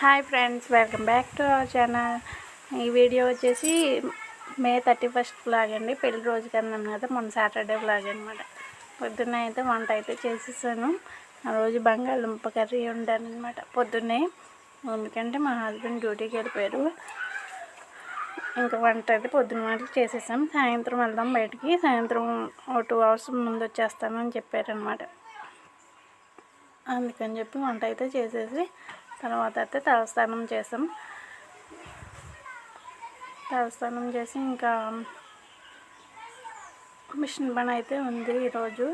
Hi friends welcome back to our channel. ఈ video వచ్చేసి May thirty first blog అండి. పెళ్ళి రోజు కన్నా కదా మొన్న సాటర్డే బ్లాగ్ అనమాట పొద్దున్నే అయితే వంట అయితే చేసేసాను. ఆ రోజు బంగాళదుంప కర్రీ ఉండాను అనమాట పొద్దున్నే ఎందుకంటే మా హస్బెండ్ డ్యూటీకి వెళ్ళిపోయారు. ఇంకా వంట అయితే పొద్దున్న వంటలు చేసేసాం. సాయంత్రం వెళ్దాం బయటికి. సాయంత్రం ఓ టూ అవర్స్ ముందు వచ్చేస్తానని చెప్పారనమాట అందుకని చెప్పి వంట అయితే చేసేసి తర్వాత అయితే తలస్నానం చేసాం. తలస్నానం చేసి ఇంకా మిషన్ పని అయితే ఉంది ఈరోజు.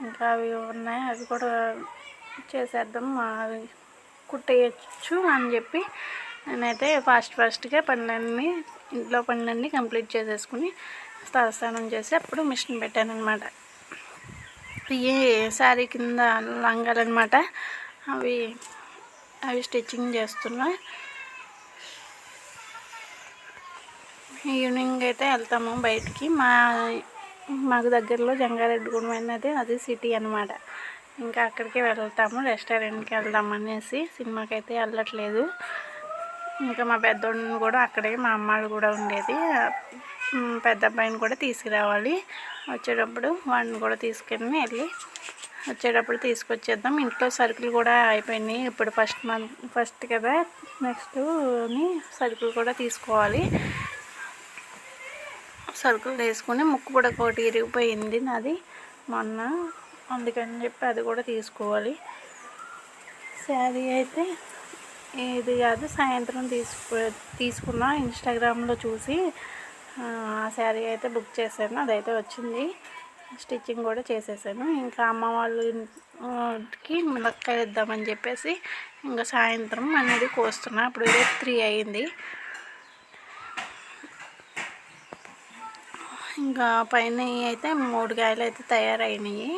ఇంకా అవి ఉన్నాయి. అవి కూడా చేసేద్దాం. అవి కుట్టేయచ్చు అని చెప్పి నేనైతే ఫాస్ట్ ఫాస్ట్గా పనులన్నీ ఇంట్లో పనులన్నీ కంప్లీట్ చేసేసుకుని తలస్నానం చేసి అప్పుడు మిషన్ పెట్టాను అనమాట ఇవి శారీ కింద లంగాలన్నమాట. అవి అవి స్టిచ్చింగ్ చేస్తున్నా. ఈవినింగ్ అయితే వెళ్తాము బయటికి. మా మాకు దగ్గరలో జంగారెడ్డిగూడెం అనేది అది సిటీ అనమాట ఇంకా అక్కడికి వెళ్తాము రెస్టారెంట్కి వెళ్దాం అనేసి. సినిమాకి అయితే వెళ్ళట్లేదు. ఇంకా మా పెద్దోడిని కూడా అక్కడే మా అమ్మాడు కూడా ఉండేది. పెద్ద అబ్బాయిని కూడా తీసుకురావాలి. వచ్చేటప్పుడు వాడిని కూడా తీసుకెళ్ళి వెళ్ళి వచ్చేటప్పుడు తీసుకొచ్చేద్దాం. ఇంట్లో సరుకులు కూడా అయిపోయినాయి. ఇప్పుడు ఫస్ట్ మంత్ ఫస్ట్ కదా నెక్స్ట్ సరుకులు కూడా తీసుకోవాలి. సరుకులు వేసుకుని ముక్కు కూడా ఒకటి ఇరిగిపోయింది నాది. మొన్న అందుకని చెప్పి అది కూడా తీసుకోవాలి. శారీ అయితే ఇది కాదు సాయంత్రం తీసుకు తీసుకున్నా ఇన్స్టాగ్రామ్లో చూసి ఆ శారీ అయితే బుక్ చేశాను. అదైతే వచ్చింది. స్టిచ్చింగ్ కూడా చేసేసాను. ఇంకా అమ్మ వాళ్ళకి మునక్కాయ ఇద్దామని చెప్పేసి ఇంకా సాయంత్రం అనేది కోస్తున్నా. అప్పుడు ఇదే త్రీ అయింది. ఇంకా పైన అయితే మూడు కాయలు అయితే తయారైనాయి.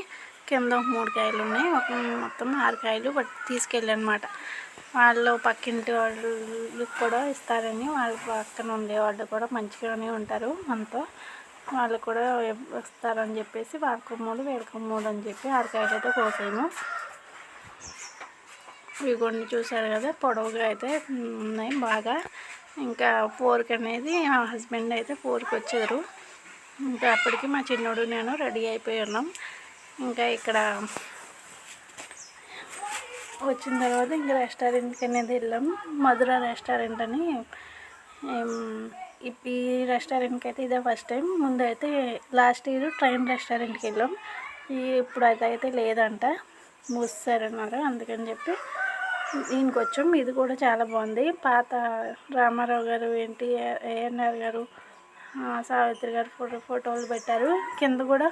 కింద మూడు కాయలు ఉన్నాయి. ఒక మొత్తం ఆరు కాయలు తీసుకెళ్ళనమాట. వాళ్ళు పక్కింటి వాళ్ళు కూడా ఇస్తారని వాళ్ళ పక్కన ఉండేవాళ్ళు కూడా మంచిగానే ఉంటారు మనతో. వాళ్ళు కూడా వస్తారని చెప్పేసి వాళ్ళకు మూడు మూడు అని చెప్పి ఆరకాయలు అయితే ఇవి కొన్ని చూశారు కదా పొడవుగా అయితే ఉన్నాయి బాగా. ఇంకా ఫోర్క్ అనేది మా హస్బెండ్ అయితే ఫోర్కి వచ్చారు. ఇంకా అప్పటికి మా చిన్నోడు నేను రెడీ అయిపోయి ఉన్నాం. ఇంకా ఇక్కడ వచ్చిన తర్వాత ఇంకా రెస్టారెంట్కి అనేది వెళ్ళాం. మధుర రెస్టారెంట్ అని ఈ రెస్టారెంట్కి అయితే ఇదే ఫస్ట్ టైం. ముందు అయితే లాస్ట్ ఇయర్ ట్రైన్ రెస్టారెంట్కి వెళ్ళాం. ఇప్పుడు అయితే అయితే లేదంట. మూసారన్నారు అందుకని చెప్పి దీనికి వచ్చాం ఇది కూడా చాలా బాగుంది. పాత రామారావు గారు ఏంటి ఏఎన్ఆర్ గారు సావిత్రి గారు ఫోటో ఫోటోలు పెట్టారు. కింద కూడా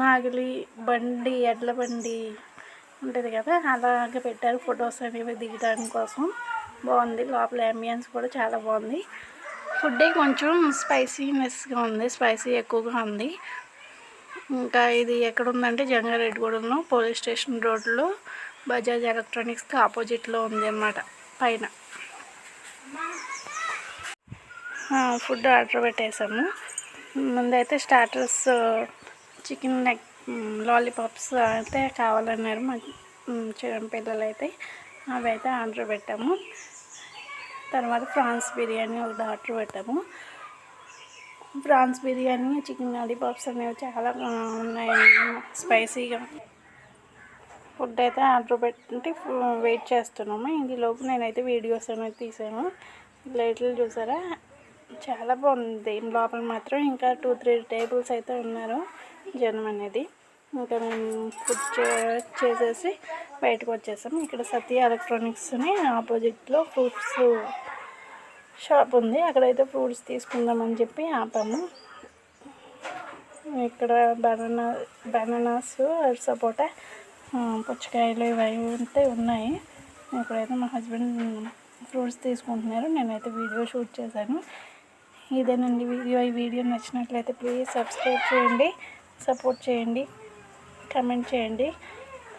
నాగిలి బండి ఎడ్ల బండి ఉంటుంది కదా అలాగే పెట్టారు ఫొటోస్ అనేవి దిగడానికి కోసం. బాగుంది. లోపల అంబియన్స్ కూడా చాలా బాగుంది. ఫుడ్ కొంచెం స్పైసీనెస్గా ఉంది. స్పైసీ ఎక్కువగా ఉంది. ఇంకా ఇది ఎక్కడ ఉందంటే జంగారెడ్డిగూడెంలో పోలీస్ స్టేషన్ రోడ్లో బజాజ్ ఎలక్ట్రానిక్స్కి ఆపోజిట్లో ఉంది అన్నమాట. పైన. ఫుడ్ ఆర్డర్ పెట్టేసాము ముందైతే స్టార్టర్స్ చికెన్ నెక్ లాలీపాప్స్ అయితే కావాలన్నారు మా పిల్లలు అయితే అవి అయితే ఆర్డర్ పెట్టాము. తర్వాత ఫ్రాన్స్ బిర్యానీ ఒకటి ఆర్డర్ పెట్టాము. ప్రాన్స్ బిర్యానీ చికెన్ లాలీపాప్స్ అనేవి చాలా ఉన్నాయి స్పైసీగా ఫుడ్ అయితే ఆర్డర్ పెట్టి వెయిట్ చేస్తున్నాము. ఇందులోపు నేనైతే వీడియోస్ అనేది తీసాను. ప్లేట్లు చూసారా? చాలా బాగుంది. లోపల మాత్రం ఇంకా టూ త్రీ టేబుల్స్ అయితే ఉన్నారు జనం అనేది. ఇంకా మేము ఫుడ్ చేసేసి బయటకు వచ్చేసాం. ఇక్కడ సత్య ఎలక్ట్రానిక్స్ని ఆపోజిట్లో ఫ్రూట్స్ షాప్ ఉంది. అక్కడైతే ఫ్రూట్స్ తీసుకుందామని చెప్పి ఆపాము. ఇక్కడ బనానా బనానాస్ సపోటా పుచ్చకాయలు ఇవి అయితే ఉన్నాయి. ఇక్కడైతే మా హస్బెండ్ ఫ్రూట్స్ తీసుకుంటున్నారు. నేనైతే వీడియో షూట్ చేశాను. ఇదేనండి వీడియో. ఈ వీడియో నచ్చినట్లయితే ప్లీజ్ సబ్స్క్రైబ్ చేయండి సపోర్ట్ చేయండి కమెంట్ చేయండి.